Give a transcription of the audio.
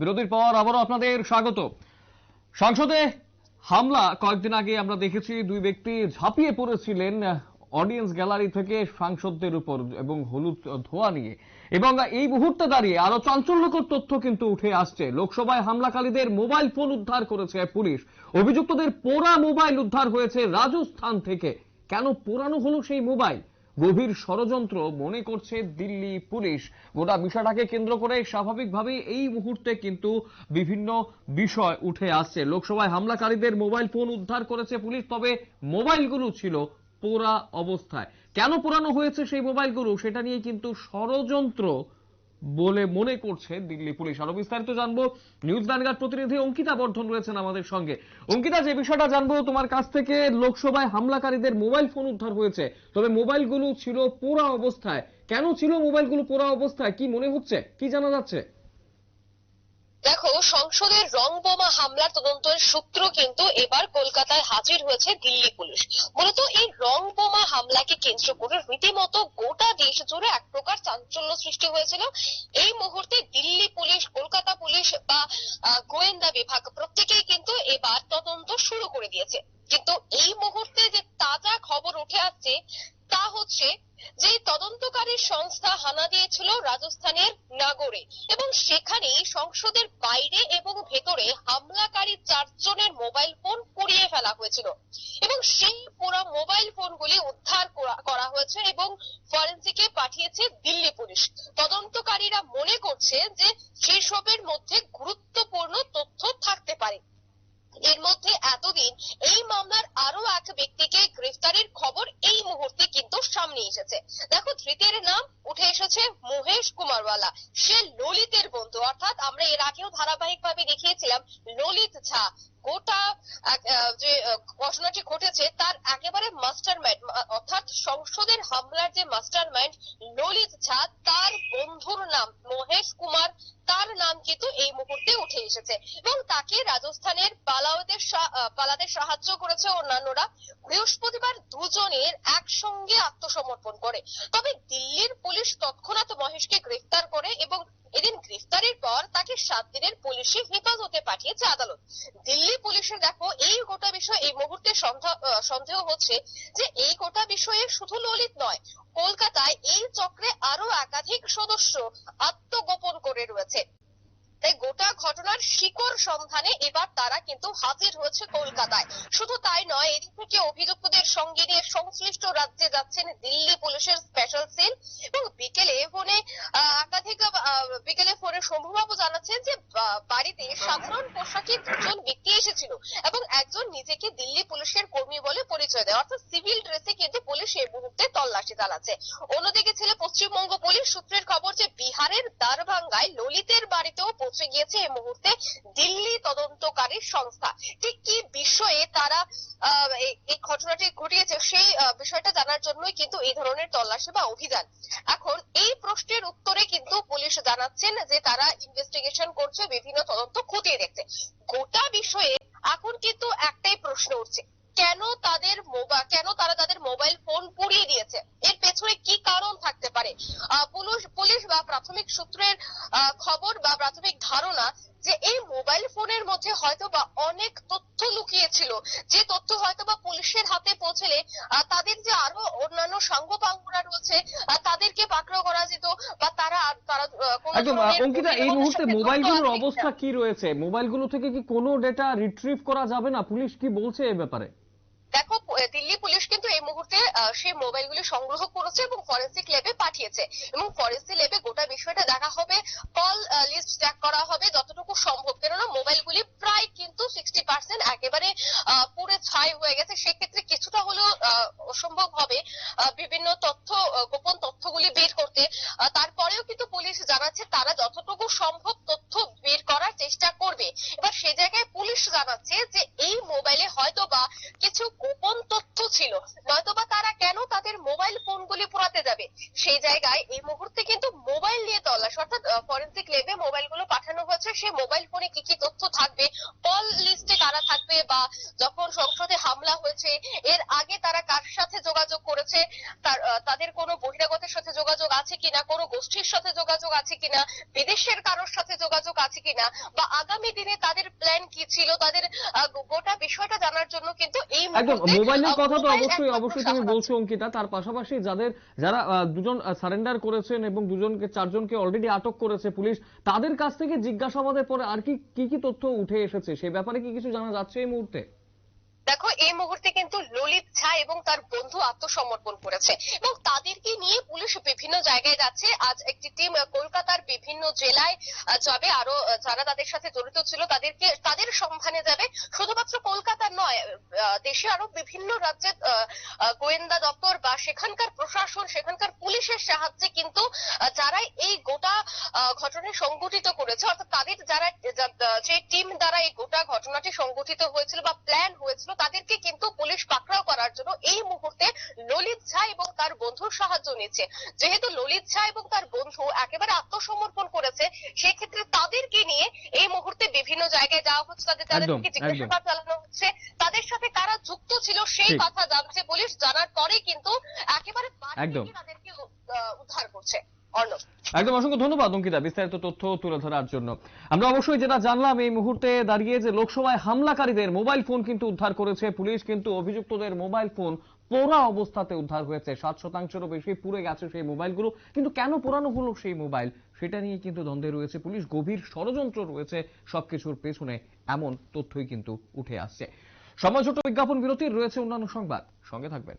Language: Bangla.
বিরতির পর আবারও আপনাদের স্বাগত। সংসদে হামলা কয়েকদিন আগে আমরা দেখেছি দুই ব্যক্তি ঝাঁপিয়ে পড়েছিলেন অডিয়েন্স গ্যালারি থেকে সাংসদদের উপর এবং হলুদ ধোয়া নিয়ে। এবং এই মুহূর্তে দাঁড়িয়ে আরও চাঞ্চল্যকর তথ্য কিন্তু উঠে আসছে। লোকসভায় হামলাকারীদের মোবাইল ফোন উদ্ধার করেছে পুলিশ। অভিযুক্তদের পোড়া মোবাইল উদ্ধার হয়েছে রাজস্থান থেকে। কেন পোড়ানো হলো সেই মোবাইল? গভীর ষড়যন্ত্র মনে করছে দিল্লি পুলিশ। গোটা বিষয়টাকে কেন্দ্র করে স্বাভাবিকভাবেই এই মুহূর্তে কিন্তু বিভিন্ন বিষয় উঠে আসছে। লোকসভায় হামলাকারীদের মোবাইল ফোন উদ্ধার করেছে পুলিশ, তবে মোবাইলগুলো ছিল পোড়া অবস্থায়। কেন পোড়ানো হয়েছে সেই মোবাইলগুলো, সেটা নিয়ে কিন্তু ষড়যন্ত্র বলে মনে করছে দিল্লি পুলিশ। আরও বিস্তারিত জানব, নিউজ দানগার প্রতিনিধি অঙ্কিতা বর্ধন রয়েছেন আমাদের সঙ্গে। অঙ্কিতা, যে বিষয়টা জানব, তোমার কাছ থেকে লোকসভায় হামলাকারীদের মোবাইল ফোন উদ্ধার হয়েছে। তবে মোবাইলগুলো ছিল পোড়া অবস্থায়। কেন ছিল মোবাইলগুলো পোড়া অবস্থায়? কি মনে হচ্ছে? কি জানা যাচ্ছে? দেখো, সংসদের রং বোমা হামলার তদন্তের সূত্র কিন্তু এবার কলকাতায় হাজির হয়েছে দিল্লি পুলিশ। মূলত এই রং বোমা হামলাকে কেন্দ্র করে রীতিমতো গোটা দেশ জুড়ে এক প্রকার চাঞ্চল্য সৃষ্টি হয়েছিল। এই মুহূর্তে দিল্লি পুলিশ, কলকাতা পুলিশ বা গোয়েন্দা বিভাগ প্রত্যেকেই কিন্তু এবার তদন্ত শুরু করে দিয়েছে। কিন্তু এই মুহূর্তে যে তাজা খবর উঠে আসছে তা হচ্ছে যে তদন্তকারী সংস্থা হানা দিয়েছিল রাজস্থানের নাগরে এবং সেখানেই সংসদের বাইরে এবং ভেতরে হামলাকারী চারজনের মোবাইল ফোন পুড়িয়ে ফেলা হয়েছিল। এবং সেই পুরো মোবাইল ফোনগুলি উদ্ধার করা হয়েছে এবং ফরেন্সিকে পাঠিয়েছে দিল্লি পুলিশ। তদন্তকারীরা মনে করছে যে সেসবের মধ্যে গুরুত্বপূর্ণ তথ্য থাকতে পারে এর মধ্যে এতদিন এই মামলার আরও এক ব্যক্তিকে গ্রেফতারের খবর এই মুহূর্তে কিন্তু সামনে এসেছে দেখো ধৃতের নাম উঠে এসেছে মহেশ কুমারওয়ালা সে ললিতের বন্ধু অর্থাৎ আমরা এর আগেও ধারাবাহিকভাবে দেখিয়েছিলাম ললিত ঝা গোটা এক, আহ, যে আহ, ঘটনাটি ঘটেছে, তার একেবারে মাস্টার মাইন্ড অর্থাৎ সংসদের হামলার যে মাস্টারমাইন্ড ললিত ঝা, তার বন্ধুর নাম মহেশ কুমার তার নাম কিন্তু এই মুহূর্তে উঠে এসেছে। এবং তাকে রাজস্থানের পালাওতে সা- পালাতে সাহায্য করেছে অন্যান্যরা। বৃহস্পতিবার দুজনের একসঙ্গে আত্মসমর্পণ করে। তবে দিল্লির পুলিশ তৎক্ষণাৎ মহেশকে গ্রেফতার করে এবং এদিন গ্রেফতারের পর তাকে সাত দিনের পুলিশি হেফাজতে পাঠিয়েছে আদালত। দিল্লি পুলিশের দেখো, এই গোটা বিষয়, এই মুহূর্তে সন্দেহ হচ্ছে যে এই গোটা বিষয়ে শুধু ললিত নয়, কলকাতায় এই চক্রে আরও একাধিক সদস্য আত্মগোপন করে রয়েছে তাই গোটা ঘটনার সন্ধানে এবার তারা কিন্তু হাজির হয়েছে কলকাতায়। শুধু তাই নয়, এদিক থেকে অভিযুক্তদের সঙ্গে নিয়ে সংশ্লিষ্ট রাজ্যে যাচ্ছেন দিল্লি পুলিশের স্পেশাল সেল এবং বিকেলে ফোনে একাধিক বিকেলে ফোনে শম্ভুবাবু জানাচ্ছেন যে বাড়িতে সাধারণ পোশাকে দুজন ব্যক্তি এসেছিল এবং একজন নিজেকে দিল্লি পুলিশের কর্মী বলে পরিচয় দেয়। অর্থাৎ সিভিল ড্রেসে কিন্তু পুলিশ মুহূর্তে তল্লাশি চালাচ্ছে। অন্যদিকে ছিল পশ্চিমবঙ্গ পুলিশ সূত্রের খবর যে বিহারের দ্বারভাঙ্গায় ললিতের বাড়িতেও পৌঁছে গিয়েছে এই মুহূর্তে দিল্লি তদন্তকারী সংস্থা। ঠিক কি বিষয়ে তারা এই ঘটনাটি ঘটিয়েছে সেই বিষয়টা জানার জন্যই কিন্তু এই ধরনের তল্লাশি বা অভিযান। এখন এই প্রশ্নের উত্তরে কিন্তু পুলিশ জানাচ্ছেন যে তারা ইনভেস্টিগেশন করছে, বিভিন্ন তদন্ত খতিয়ে দেখছে। গোটা বিষয়ে এখন কিন্তু একটাই প্রশ্ন উঠছে কেন তাদের মোবাইল কেন তারা তাদের মোবাইল ফোন পুড়িয়ে দিয়েছে? এর পেছনে কি কারণ থাকতে পারে? পুলিশ পুলিশ বা প্রাথমিক সূত্রের খবর বা প্রাথমিক ধারণা যে এই মোবাইল ফোনের মধ্যে হয়তো বা অনেক তথ্য লুকিয়ে ছিল যে তথ্য হয়তো বা পুলিশের হাতে পৌঁছলে তাদের যে আরও অন্যান্য সাঙ্গপাঙ্গরা রয়েছে তাদেরকে পাকড়াও করা যেত বা তারা তারা একদম অঙ্কিতা এই মুহূর্তে যুক্ত মোবাইলগুলোর অবস্থা কি রয়েছে? মোবাইলগুলো থেকে কি কোনো ডেটা রিট্রিভ করা যাবে না? পুলিশ কি বলছে এ ব্যাপারে? দেখো দিল্লি পুলিশ কিন্তু এই মুহূর্তে সেই মোবাইলগুলি সংগ্রহ করেছে এবং ফরেন্সিক ল্যাবে পাঠিয়েছে। এবং ফরেন্সিক ল্যাবে গোটা বিষয়টা দেখা হবে কল লিস্ট চেক করা হবে যতটুকু সম্ভব। কেননা মোবাইলগুলি প্রায় কিন্তু সিক্সটি পার্সেন্ট একেবারে পুড়ে ছাই হয়ে গেছে। সেক্ষেত্রে কিছুটা হলেও অসম্ভব হবে বিভিন্ন তথ্য গোপন তথ্যগুলি বের করতে। তারপরেও কিন্তু পুলিশ জানাচ্ছে, তারা যতটুকু সম্ভব তথ্য বের করার চেষ্টা করবে। এবার সে জায়গায় পুলিশ জানাচ্ছে যে এই মোবাইলে হয়তো বা কিছু গোপন তথ্য ছিল। নয়তোবা তারা কেন তাদের মোবাইল ফোনগুলি পোড়াতে যাবে? সেই জায়গায় এই মুহূর্তে কিন্তু মোবাইল নিয়ে তল্লাশ, অর্থাৎ ফরেন্সিক ল্যাবে মোবাইলগুলো পাঠানো হয়েছে। সেই মোবাইল ফোনে কি কি তথ্য থাকবে? কল লিস্টে কারা থাকবে বা যখন সংসদে হামলা হয়েছে, এর আগে তারা কার সাথে যোগাযোগ করেছে? তাদের কোনো বহিরাগতের সাথে যোগাযোগ আছে কিনা কোনো গোষ্ঠীর সাথে যোগাযোগ আছে কিনা বিদেশের কারোর সাথে যোগাযোগ আছে কিনা বা আগামী দিনে তাদের প্ল্যান কি ছিল তাদের গোটা বিষয়টা জানার জন্য কিন্তু এই একদম মোবাইলের কথা তো অবশ্যই অবশ্যই তুমি বলছো অঙ্কিতা। তার পাশাপাশি যাদের যারা দুজন সারেন্ডার করেছেন এবং দুজনকে চারজনকে অলরেডি আটক করেছে পুলিশ তাদের কাছ থেকে জিজ্ঞাসাবাদের পরে আর কি কি কি তথ্য উঠে এসেছে? সে ব্যাপারে কি কিছু জানা যাচ্ছে এই মুহূর্তে? দেখো, এই মুহূর্তে কিন্তু ললিত ঝা এবং তার বন্ধু আত্মসমর্পণ করেছে। এবং তাদেরকে নিয়ে পুলিশ বিভিন্ন জায়গায় যাচ্ছে। আজ একটি টিম কলকাতার বিভিন্ন জেলায় যাবে। আরও যারা তাদের সাথে জড়িত ছিল, তাদেরকে, তাদের সন্ধানে যাবে। শুধুমাত্র কলকাতার নয় দেশে আরও বিভিন্ন রাজ্যের গোয়েন্দা দপ্তর বা সেখানকার প্রশাসন, সেখানকার পুলিশের সাহায্যে কিন্তু যারা এই গোটা ঘটনা সংগঠিত করেছে, অর্থাৎ তাদের যারা, যে টিম দ্বারা এই গোটা ঘটনাটি সংগঠিত হয়েছিল বা প্ল্যান হয়েছিল তাদেরকে কিন্তু পুলিশ পাকড়াও করার জন্য এই মুহূর্তে ললিত ঝা এবং তার বন্ধুর সাহায্য নিচ্ছে। যেহেতু ললিত ঝা এবং তার বন্ধু একেবারে আত্মসমর্পণ করেছে সেক্ষেত্রে তাদেরকে নিয়ে এই মুহূর্তে বিভিন্ন জায়গায় যাওয়া হচ্ছে তাদের তাদের একদম, থেকে জিজ্ঞাসাবাদ চালানো হচ্ছে। তাদের সাথে কারা যুক্ত ছিল সেই কথা জানছে পুলিশ জানার পরে কিন্তু একেবারে তাদেরকে উদ্ধার করছে। একদম অসংখ্য ধন্যবাদ, অঙ্কিতা। বিস্তারিত তথ্য তুলে ধরার জন্য। আমরা অবশ্যই যেটা জানলাম, এই মুহূর্তে দাঁড়িয়ে যে লোকসভায় হামলাকারীদের মোবাইল ফোন কিন্তু উদ্ধার করেছে, পুলিশ কিন্তু অভিযুক্তদের মোবাইল ফোন পোড়া অবস্থাতে উদ্ধার হয়েছে। সাত শতাংশেরও বেশি পুড়ে গেছে সেই মোবাইলগুলো। কিন্তু কেন পোড়ানো হলো সেই মোবাইল? সেটা নিয়ে কিন্তু দ্বন্দ্বে রয়েছে পুলিশ। গভীর ষড়যন্ত্র রয়েছে সবকিছুর পেছনে। এমন তথ্যই কিন্তু উঠে আসছে। সময় ছোট বিজ্ঞাপন বিরতির রয়েছে অন্যান্য সংবাদ। সঙ্গে থাকবেন।